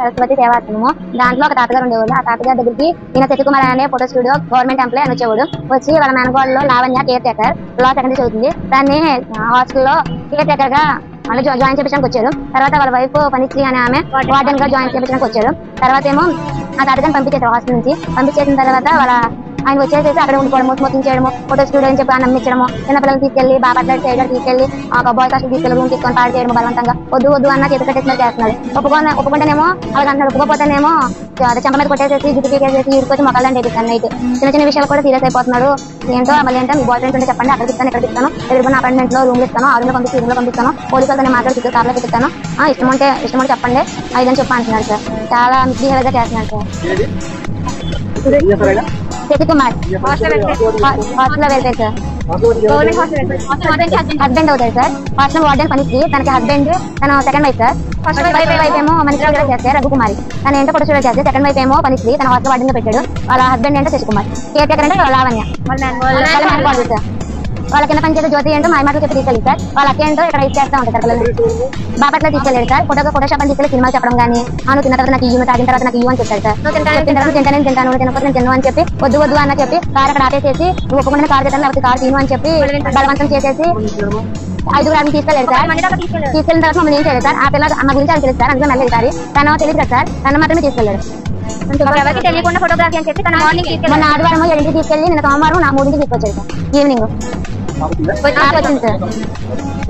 సరస్వతి సేవాశ్రమము దాంట్లో ఒక తాతగారు ఉండేవాళ్ళు. ఆ తాతగారి దగ్గరికి ఈయన శశికుమార్ అనే ఫోటో స్టూడియో గవర్నమెంట్ ఎంప్లాయ్ అని వచ్చేవాడు. వచ్చి వాళ్ళ మేనగోళ్ళలో లావణ్య కేర్ టేకర్ లా సెకండరీ చదువుతుంది. దాన్ని హాస్టల్లో కేర్ టేకర్గా మళ్ళీ జాయిన్ చేయించడానికి వచ్చారు. తర్వాత వాళ్ళ వైఫ్ పనిశ్రీ అనే ఆమె వార్డెన్గా జాయిన్ చేయించడానికి వచ్చారు. తర్వాత ఏమో ఆ తాతగారిని పంపించేశారు హాస్టల్ నుంచి. పంపించేసిన తర్వాత వాళ్ళ ఆయన వచ్చేసేసి అక్కడ ఉండిపోవడము స్మోకింగ్ చేయడము ఫోటో స్టూడియో అని చెప్పి నమ్మించడము. చిన్న పిల్లలు తీసుకెళ్ళి బాబాట్ల సైడ్ తీసుకెళ్ళి ఒక బాయ్ కాస్ట్ తీసుకెళ్ళి రూమ్ తీసుకొని పాడు చేయడం బలవంతంగా. వద్దు వద్దు అన్న చేతి కట్టేసినట్టు చేస్తున్నారు. ఒప్పుకొని ఒప్పుకుంటేనేమో అలాగే అంటారు ఒప్పుకోపోతేనేమో అదే చెంప మీద కొట్టేసేసి జుట్టు పీకేసేసి ఇరుకొచ్చి మొక్కలని చేపిస్తాను నైట్. చిన్న చిన్న విషయాలు కూడా సీరియస్ అయిపోతున్నాడు ఏంటో మళ్ళీ ఏంటో మీ బాయ్ ఫ్రెండ్స్ ఉంటే చెప్పండి. అక్కడికి ఇస్తాను ఇక్కడ ఇస్తాను. ఎదుర్కొన్న అపార్ట్మెంట్లో రూమ్ ఇస్తాను. ఆరులో పంపిస్తాను పంపిస్తే పంపిస్తాను. పోలీసులతో నేను మాట్లాడి కార్లో పెట్టిస్తాను. ఆ ఇష్టం ఉంటే ఇష్టం ఉంటే చెప్పండి. అదని చెప్పి అంటున్నాడు సార్. చాలా మిస్బిహేవియర్గా చేస్తున్నాడు సార్. చేస్తారు? శశి కుమార్ హాస్టల్ హాస్టల్లో వెళ్తాయి సార్. హస్బెండ్ అవుతాడు సార్. హాస్టల్ వార్డెన్ పనికి తనకి హస్బెండ్ తన second wife sir. First wife wife ఏమో మనకి చేస్తే రఘుకుమారి. తన ఏంటో ఫోటో స్టూడియో చేస్తే సెకండ్ వైఫ్ ఏమో పనికి తన హాస్టల్ వార్డెన్లో పెట్టాడు. వాళ్ళ హస్బెండ్ ఏంటో శశికుమార్. కేర్ టేకర్ అంటే లావణ్య సార్. వాళ్ళ కింద పనిచేసే జ్యోతి ఏంటో మా మాటలు చెప్పి తీసుకెళ్ళి సార్. వాళ్ళ అక్క ఏంటో ఇక్కడ ఇచ్చేస్తా ఉంటారు సార్ పిల్లల్ని. బాపట్ల తీసుకెళ్ళాడు సార్. ఫోటో ఫోటో షాప్ అని తీసుకెళ్ళి సినిమాలు చెప్పడం కానీ అవును తిన్న తర్వాత నాకు ఇయ్యను తాగిన తర్వాత నాకు ఇయ్యు అని చెప్పాడు సార్. చెప్పిన తర్వాత తింటాను తింటాను తినకపోతే నేను తిన్ను అని చెప్పి వద్దు వద్దు అన్న చెప్పి కార్ అక్కడ ఆపేసేసి నువ్వు కార్ తింటాను లేకపోతే కార్ తిను అని చెప్పి బలవంతం చేసేసి ఐదుగురు ఆమె తీసుకెళ్ళాడు సార్. తీసుకెళ్ళిన తర్వాత మమ్మల్ని ఏం చేయలేదు సార్. ఆ పిల్ల అమ్మ గురించి అది తెలుసు సార్. అందులో మళ్ళీ సార్ తన తెలియదు సార్. తన మాత్రమే తీసుకెళ్ళాడు ఎవరికి తెలియకుండా ఫోటోగ్రఫీ అని చెప్పి తన మార్నింగ్ మొన్న ఆదివారం ఏడింటికి తీసుకెళ్ళి నిన్న సోమవారం నా మూడింటికి తీసుకొచ్చాడు sir. Evening What happened then?